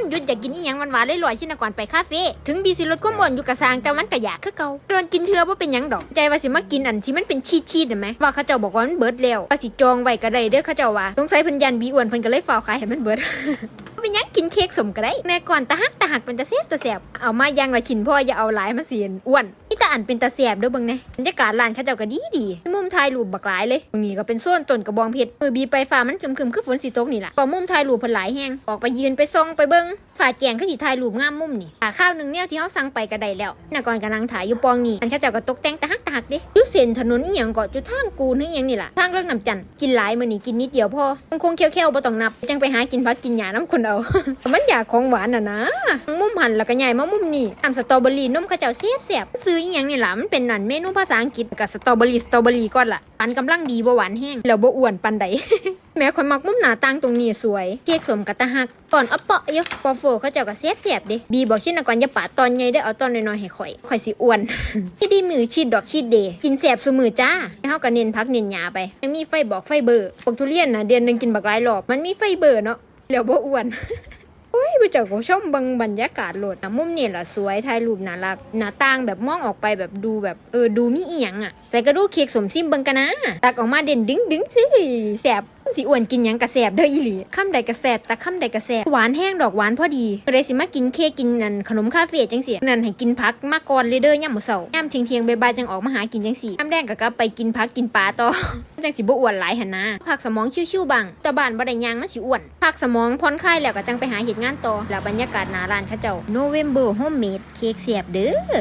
วันหยุดอยากกินอีหยังหวานๆเลยลอยชินก่อนไปคาเฟ่ถึงบีสิลดความบ่นอยู่กะซางแต่มันก็อยากคือเก่าโดนกินเทือว่าเป็นหยังดอก ใจว่าสิมากินอันที่มันเป็นชีดชีดๆเห็นไหมว่าเขาเจ้าบอกว่ามันเบิดแล้วว่าสิจองไว้ก็ได้เด้อเขาเจ้าว่าสงสัยเพิ่นยันบีอ้วนเพิ่นก็เลยฝ่าขายให้มันเบิดเป็นยังกินเค้กสมก็ได้แน่ก่อนตาหักตาหักเป็นตาเสียบตาแสบเอามายังละกินพ่ออย่าเอาหลายมาเสียนอ้วนนี่ตาอันเป็นตาแสบด้อเบิ่งแหน่บรรยากาศร้านเขาเจ้าก็ดีดีมุมถ่ายรูปบักหลายเลยตรงนี้ก็เป็นโซนต้นกระบองเพชรมือบีไปฟ้ามันครึมคือฝนสิตกนี่แหละพอมุมถ่ายรูปเพิ่นหลายแฮงออกไปยืนไปส่องไปเบิ่งฝ่าแจงคือสิถ่ายรูปงามมุมนี่หาข้าวหนึ่งแนวที่เฮาสั่งไปก็ได้แล้วนก่อนกำลังถ่ายอยู่ปองนี่อันเขาเจ้าก็ตกแต่งตาหักตาหักด้อยู่เส้นถนนอีหยังก็จุดทางกูนึงอีหยังนี่ล่ะทางเลิกน้ำจันทน์กินหลายมื้อนี้กินนิดเดียวพอคงคงเคี้ยวๆบ่ต้องนับจังไปหากินพักกินหญ้าน้ำคนเอามันอยากของหวานน่ะนะ มุมหันแล้วก็ใหญ่มามุมนี่อันสตรอเบอรี่นมข้าเจ้าเสียบเสียบซื้ออีหยังนี่ล่ะมันเป็นนั่นเมนูภาษาอังกฤษกับสตรอเบอรี่สตรอเบอรี่ก่อนล่ะอันกำลังดีบ่หวานแห้งแล้วบ่อ้วนปานใดแม้คนมักมุมหนาต่างตรงนี้สวยเค้กสมกะตะหักก่อนเอาเปาะเยอะปอโฟเขาเจ้าก็เสียบเสียบด้บีบอกชิ้นก่อนอย่าปาตอนใหญ่ได้เอาตอนน้อยๆให้ข่อยข่อยสิอ้วนที่ดีมือชีดดอกชีดเดย์กินแสบซุมือจ้าเฮาก็เน้นพักเน้นหยาไปยังมีไฟบอกไฟเบอร์ปกทุเรียนนะเดือนหนึงกินบักหลายรอบมันมีไฟเบอร์เนาะ แล้วบ่อ้วนโอ้ยไปเจ้าก็ชมบังบรรยากาศโหลดนะมุมเนี่ยละสวยถ่ายรูปน่ารักหน้าต่างแบบมองออกไปแบบดูแบบเออดูมีอีหยังอะใส่กระดูกเค้กสมซิมเบิงกันนะตักออกมาเด่นดึงดึงสิแสบสิอ้วนกินยังกระแสบเด้ออีหลีคำใดกระแสบแต่คำใดกระแสบหวานแห้งดอกหวานพอดีเลยสิมากินเค้กกินนั่นขนมคาเฟ่จังสินั่นให้กินพักมาก่อนเลยเด้อย่ำหมื้อเช้าย่ำเทียงเทียงๆบ่ายๆจังออกมาหากินจังสิย่ำแดงก็กลับไปกินพักกินปลาต่อ จังสิบ่อ้วนหลายหันนะพักสมองชิวๆบังแต่บ้านบ่ได้ยางมันสิอ้วนพักสมองผ่อนคลายแล้วก็จังไปหาเห็ดงานต่อแล้วบรรยากาศหน้าร้านเขาเจ้า November Homemade เค้กเสียบเด้อ